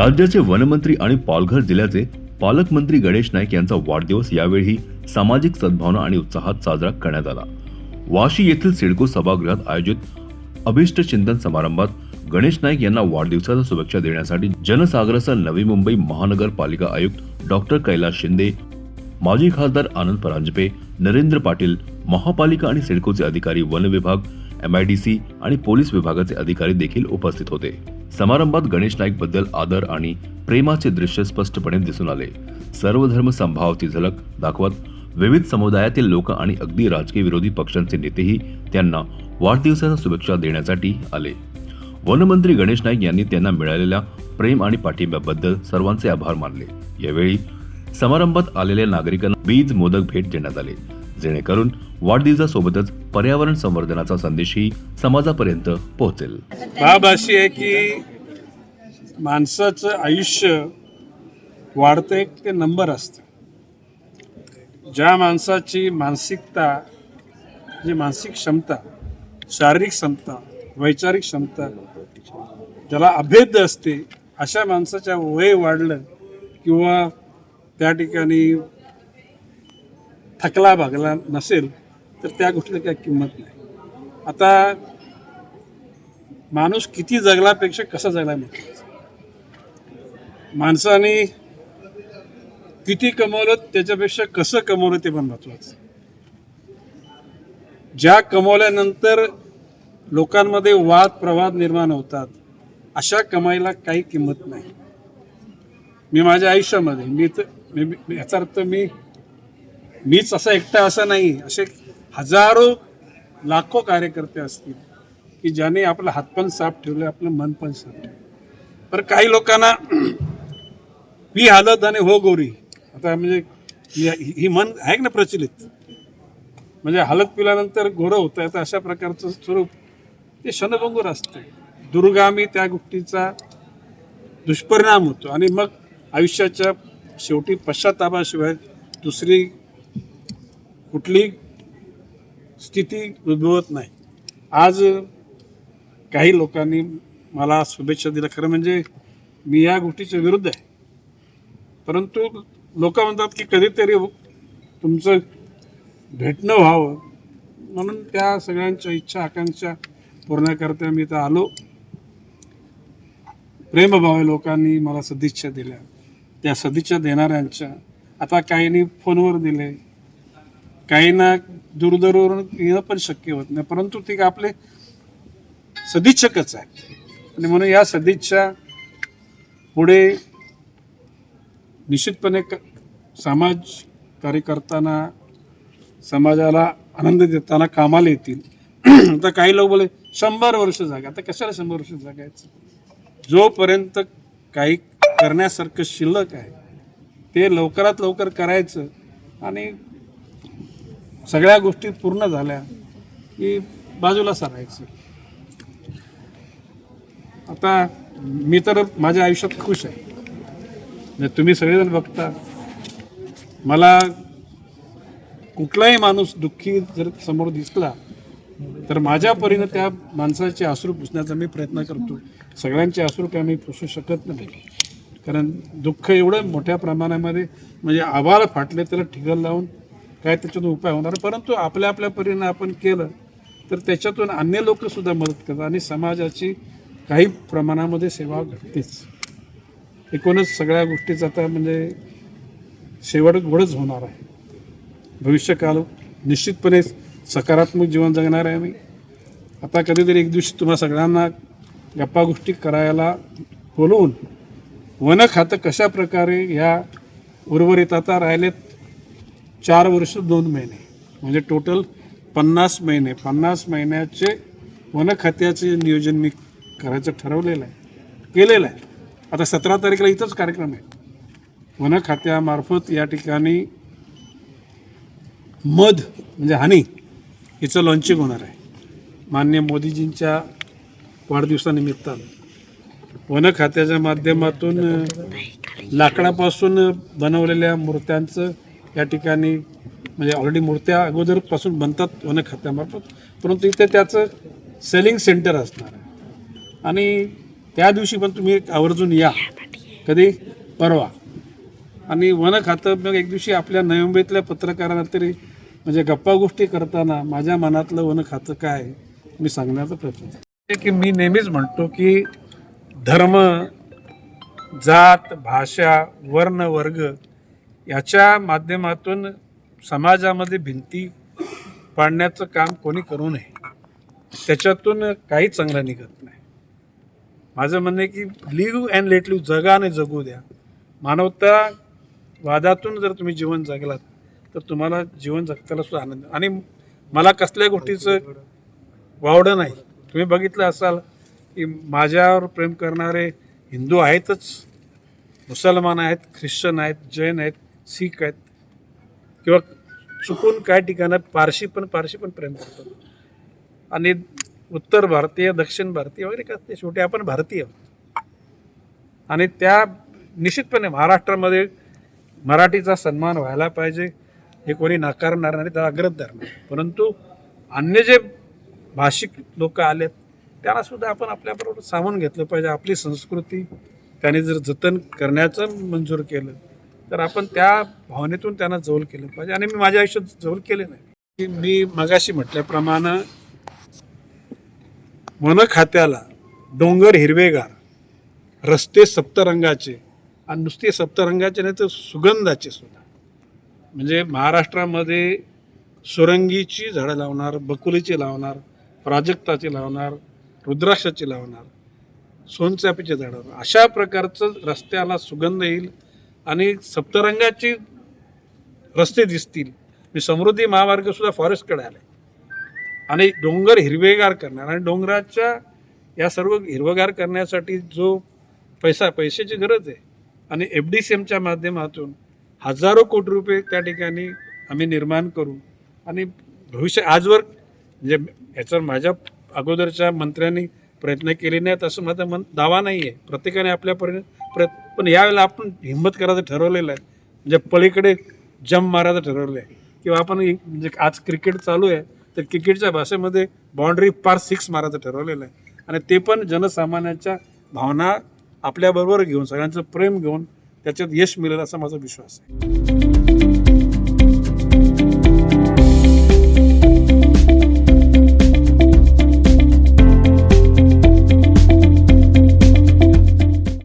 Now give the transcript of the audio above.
राज्याचे वनमंत्री आणि पालघर जिल्ह्याचे पालकमंत्री गणेश नाईक यांचा वाढदिवस यावेळी सामाजिक सद्भावना आणि उत्साहात साजरा करण्यात आला. वाशी येथील सिडको सभागृहात आयोजित अभिष्ट चिंतन समारंभात गणेश नाईक यांना वाढदिवसाच्या शुभेच्छा देण्यासाठी जनसागरासह नवी मुंबई महानगरपालिका आयुक्त डॉक्टर कैलास शिंदे माजी खासदार आनंद परांजपे नरेंद्र पाटील महापालिका आणि सिडकोचे अधिकारी वन विभाग एमआयडीसी आणि पोलीस विभागाचे अधिकारी देखील उपस्थित होते. समारंभात गणेश नाईकबद्दल आदर आणि प्रेमाचे दृश्य स्पष्टपणे दिसून आले. सर्व धर्म संभावाची झलक दाखवत विविध समुदायातील लोक आणि अगदी राजकीय विरोधी पक्षांचे नेतेही त्यांना वाढदिवसाच्या शुभेच्छा देण्यासाठी आले. वनमंत्री गणेश नाईक यांनी त्यांना मिळालेल्या प्रेम आणि पाठिंब्याबद्दल सर्वांचे आभार मानले. यावेळी समारंभात आलेल्या नागरिकांना वीज मोदक भेट देण्यात आले. जेणेकरून वाढदिवसासोबतच पर्यावरण संवर्धनाचा संदेशही समाजापर्यंत पोहोचेल. बाब अशी आहे की माणसाचं आयुष्य वाढतं एक ते नंबर असतं. ज्या माणसाची मानसिकता जी मानसिक क्षमता शारीरिक क्षमता वैचारिक क्षमता ज्याला अभेद्य असते अशा माणसाच्या वय वाढलं किंवा त्या ठिकाणी थकला भागला नसेल तर त्या गोष्टीला काही किंमत नाही. आता माणूस किती जगलापेक्षा कसा जगला म्हटलं माणसाने किती कमवलं त्याच्यापेक्षा कसं कमवलं ते पण महत्वाचं ज्या कमवल्यानंतर लोकांमध्ये वाद प्रवाद निर्माण होतात अशा कमाईला काही किंमत नाही. मी माझ्या आयुष्यामध्ये मी तर मी- मी- याचा अर्थ मी मीच असा एकटा असा नाही. असे हजारो लाखो कार्यकर्ते असतील की ज्याने आपलं हातपण साफ ठेवलं आपलं मन पण साफ ठेवलं. पर काही लोकांना ही हालत आणि हो गोरी. आता म्हणजे ही ही मन आहे ना प्रचलित? म्हणजे हालत पिल्यानंतर गोरं होतं तर अशा प्रकारचं स्वरूप. ते क्षणभंगूर असते. दुर्गामी त्या गोष्टीचा दुष्परिणाम होतो. आणि मग आयुष्याच्या शेवटी पश्चातापाशिवाय दुसरी कुठली स्थिती उद्भवत नाही. आज काही लोकांनी मला शुभेच्छा दिल्या. खरं म्हणजे मी या गोष्टीच्या विरुद्ध आहे. परंतु लोक म्हणतात की कधीतरी तुमचं भेटणं व्हावं. म्हणून त्या सगळ्यांच्या इच्छा आकांक्षा पूर्ण करता मी तर आलो. प्रेमभावे लोकांनी मला सदिच्छा दिल्या. त्या सदिच्छा देणाऱ्यांच्या आता काहींनी फोनवर दिले. काहींना दूरदूरवरून येणं पण शक्य होत नाही. परंतु ते आपले सदिच्छकच आहेत. आणि म्हणून या सदिच्छा पुढे निश्चितपणे क समाज कार्य करताना समाजाला आनंद देताना कामाला येतील. आता काही लोक बोले शंभर वर्ष जागा. आता कशाला शंभर वर्ष जागायचं जोपर्यंत काही करण्यासारखं शिल्लक आहे ते लवकरात लवकर करायचं आणि सगळ्या गोष्टी पूर्ण झाल्या की बाजूला सरायचं आता मी तर माझ्या आयुष्यात खुश आहे. म्हणजे तुम्ही सगळेजण बघता. मला कुठलाही माणूस दुःखी जर समोर दिसला तर माझ्या परीनं त्या माणसाचे अश्रू पुसण्याचा मी प्रयत्न करतो. सगळ्यांचे अश्रू काय मी पुसू शकत नाही. कारण दुःख एवढं मोठ्या प्रमाणामध्ये म्हणजे आभाळ फाटले त्याला ठिगल लावून काय त्याच्यातून उपाय होणार? परंतु आपल्या आपल्या परीनं आपण केलं तर त्याच्यातून अन्य लोकसुद्धा मदत करतात आणि समाजाची काही प्रमाणामध्ये सेवा घडतेच. एकूणच सगळ्या गोष्टीचं आता म्हणजे शेवट गोडच होणार आहे. भविष्यकाल निश्चितपणे सकारात्मक जीवन जगणार आहे मी आता कधीतरी एक दिवशी तुम्हा सगळ्यांना गप्पा गोष्टी करायला बोलवून वन खातं कशा प्रकारे ह्या उर्वरित आता राहिलेत चार वर्ष दोन महिने. म्हणजे टोटल पन्नास महिने. पन्नास महिन्याचे वन खात्याचे नियोजन मी करायचं ठरवलेलं आहे. केलेलं आहे. आता सतरा तारखेला इथंच कार्यक्रम आहे. वन खात्यामार्फत या ठिकाणी मध म्हणजे हानी हिचं लॉन्चिंग होणार आहे. मान्य मोदीजींच्या वाढदिवसानिमित्तानं. वन खात्याच्या माध्यमातून लाकडापासून बनवलेल्या मूर्त्यांचं या ठिकाणी म्हणजे ऑलरेडी मूर्त्या अगोदरपासून बनतात वन खात्यामार्फत परंतु इथे त्याचं सेलिंग सेंटर असणार आहे. आणि त्या दिवशी पण तुम्ही आवर्जून या. कधी? परवा. आणि वन खातं मग एक दिवशी आपल्या नवी मुंबईतल्या पत्रकारांना तरी म्हणजे गप्पा गोष्टी करताना माझ्या मनातलं वन खातं काय मी सांगण्याचा प्रयत्न केला. की मी नेहमीच म्हणतो की धर्म जात भाषा वर्ण वर्ग याच्या माध्यमातून समाजामध्ये भिंती पाडण्याचं काम कोणी करू नये त्याच्यातून काही चांगलं निघत नाही. माझं म्हणणं आहे की लिव्ह अँड लेट लिव्ह जगा आणि जगू द्या. मानवता वादातून जर तुम्ही जीवन जगलात तर तुम्हाला जीवन जगताला सुद्धा आनंद आणि मला कसल्या गोष्टीचं वावडं नाही. तुम्ही बघितलं असाल की माझ्यावर प्रेम करणारे हिंदू आहेतच मुसलमान आहेत ख्रिश्चन आहेत जैन आहेत सीख आहेत. किंवा चुकून काय ठिकाणात पारशी पण पारशी पण प्रेम करतात. आणि उत्तर भारतीय दक्षिण भारतीय वगैरे का ते शेवटी आपण भारतीय आहोत. आणि त्या निश्चितपणे महाराष्ट्रामध्ये मराठीचा सन्मान व्हायला पाहिजे. हे कोणी नाकारणार नाही त्याला अग्रत धरणार परंतु अन्य जे भाषिक लोक आलेत त्यांना सुद्धा आपण आपल्याबरोबर सामावून घेतलं पाहिजे. आपली संस्कृती त्याने जर जतन करण्याचं मंजूर केलं तर आपण त्या भावनेतून त्यांना जवळ केलं पाहिजे. आणि मी माझ्या आयुष्यात जवळ केले नाही. की मी मगाशी म्हटल्याप्रमाणे वन खात्याला डोंगर हिरवेगार रस्ते सप्तरंगाचे आणि नुसते सप्तरंगाचे नाही तर सुगंधाचे सुद्धा. म्हणजे महाराष्ट्रामध्ये सुरंगीची झाडं लावणार बकुलीची लावणार प्राजक्ताची लावणार रुद्राक्षाची लावणार सोनचाफीची झाडं अशा प्रकारचं रस्त्याला सुगंध येईल. आणि सप्तरंगाची रस्ते दिसतील. मी समृद्धी महामार्ग सुद्धा फॉरेस्टकडे आले. आणि डोंगर हिरवेगार करणार. आणि डोंगराच्या या सर्व हिरवगार करण्यासाठी जो पैसा पैशाची गरज आहे. आणि एफ डी सी एमच्या माध्यमातून हजारो कोटी रुपये त्या ठिकाणी आम्ही निर्माण करू. आणि भविष्य आजवर म्हणजे याच्यावर माझ्या अगोदरच्या मंत्र्यांनी प्रयत्न केले नाहीत असं माझा मन दावा नाही आहे प्रत्येकाने आपल्यापर्यंत प्रयत्न पण यावेळेला आपण हिंमत करायचं ठरवलेलं आहे. म्हणजे पलीकडे जम मारायचं ठरवलं आहे किंवा आपण म्हणजे आज क्रिकेट चालू आहे तर क्रिकेटच्या भाषेमध्ये बाउंड्री पार सिक्स मारायचं ठरवलेलं आहे. आणि ते पण जनसामान्याच्या भावना आपल्याबरोबर घेऊन सगळ्यांचं प्रेम घेऊन त्याच्यात यश मिळेल असा माझा विश्वास आहे.